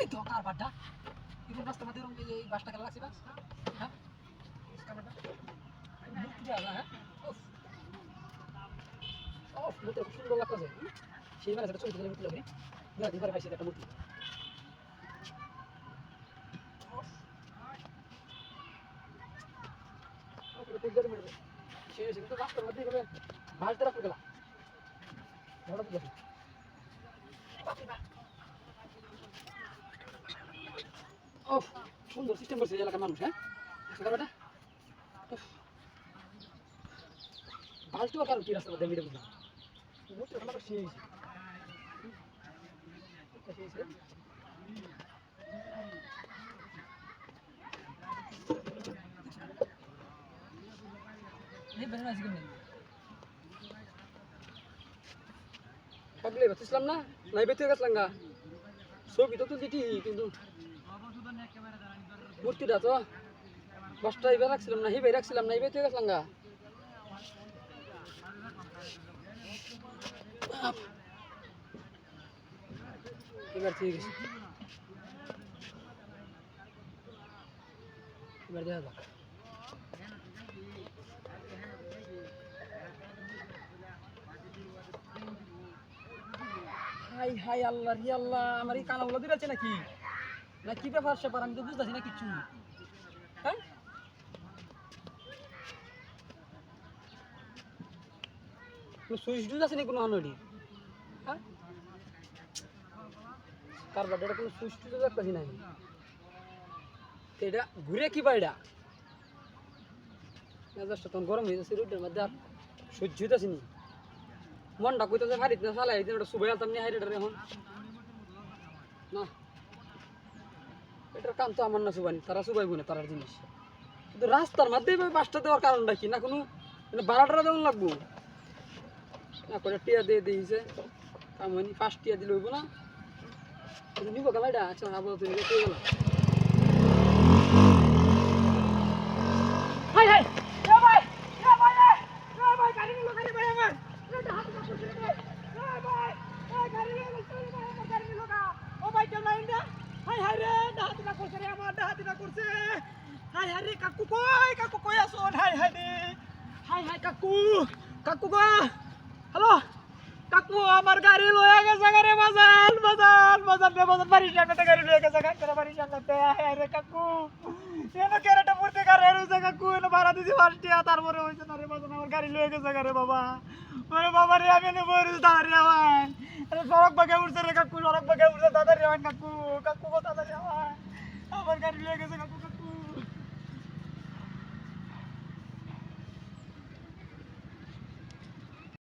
এই তো কার বাড্ডা এরকম এই- এই বাস? হ্যাঁ? কার যায়, হ্যাঁ? মূর্তিটা খুব সুন্দর লাগতেছে। সেই মানে সেটা মেরেছে। সেই কিন্তু রাস্তার মধ্যে এভাবে বাস দিয়ে রাখতে গেলা। বড় তো দেখি ওফ সুন্দর সিস্টেম করছে এই এলাকার মানুষ হ্যাঁ দেখছ ব্যাপারটা উফ। বালতিও কারণ কি রাস্তা মধ্যে মিলে বুঝলাম মূর্তি আমার সেই হয়েছে সেই হয়েছে এই বেরোনো আছে কেমনি পাগলে বাতিছিলাম না নাই বেঁচে গেছিলাম গা ছবি তো তুলছি কিন্তু মূর্তিটা তো। রাখছিলাম না রাখছিলাম না এবার গেছিলাম গা। এবার ঠিক আছে এবার দেখা যাক। হাই হাই, আল্লাহ রি, আল্লাহ। আমার এই কানাগুলো দিয়েছে নাকি? না, কি ব্যাপার স্যাপার? আমি তো বুঝতেছি না কিচ্ছু। হ্যাঁ? সুইচ টুইচ আছে নাকি কোনো হানোডি হ্যাঁ? কার বাড়ি কোনো সুইচ টুইচ দেখতেছি না এটা ঘুরে কি বা এটা মেজাজটা তখন গরম হয়ে যাচ্ছে রোডের মধ্যে আর সহ্য হইতেছি নি। মনটা কইতেছে, ভারিত না চালাই ওটা সুবাই আলতাম নি হাইরেটার এখন। না। এটার কাম তো আমার না সুবানি, তারা সুবাইব না তারার জিনিস। কিন্তু রাস্তার মধ্যে বাসটা দেওয়ার কারণটা কি? না কোনো মানে ভাড়াটা লাগবো? না করে টিয়া দিয়ে দিয়েছে, কাম হয়নি পাঁচ টিয়া দিলে হইব না। নিব গেল এটা আচ্ছা আবার তুমি পেয়ে হাই হাই এ ভাই এ ভাই এ এ ভাই গাড়ি নিলো গাড়ি ভাই আমার এটা হাত কাপড় ছেড়ে দে এ ভাই এ গাড়ি নিলো চলে ভাই আমার গাড়ি নিলো গা ও ভাই কেন নাই না হাই হাই রে ডাহাতি না করছে রে আমার ডাহাতি না হাই হাই রে কাকু কই? কাকু কই আসো হাই হাই রে। হাই হাই কাকু। কাকু গো। হ্যালো? কাকু, আমার গাড়ি লয়ে গেছে গাড়ি বাজার বাজার বাজার রে বাজার। বাড়ি সামনে গাড়ি লয়ে গেছে গাড়ি করে বাড়ি সামনে হাই রে কাকু। এনো কেরাটা পড়তে গাড়ি রয়েছে কাকু, এনো ভাড়া দিছি পাঁচটিয়া, তারপরে হয়েছে না রে বাজার, আমার গাড়ি লয়ে গেছে গাড়ি বাবা। বাবা রে, আমি এনে বই রয়েছে দাঁড়িয়ে আমার সড়ক বাগে উঠছে রে কাকু, সড়ক বাগে উঠছে দাদা রে কাকু। কাকু কো দাদা রে আমার গাড়ি লেগে গেছে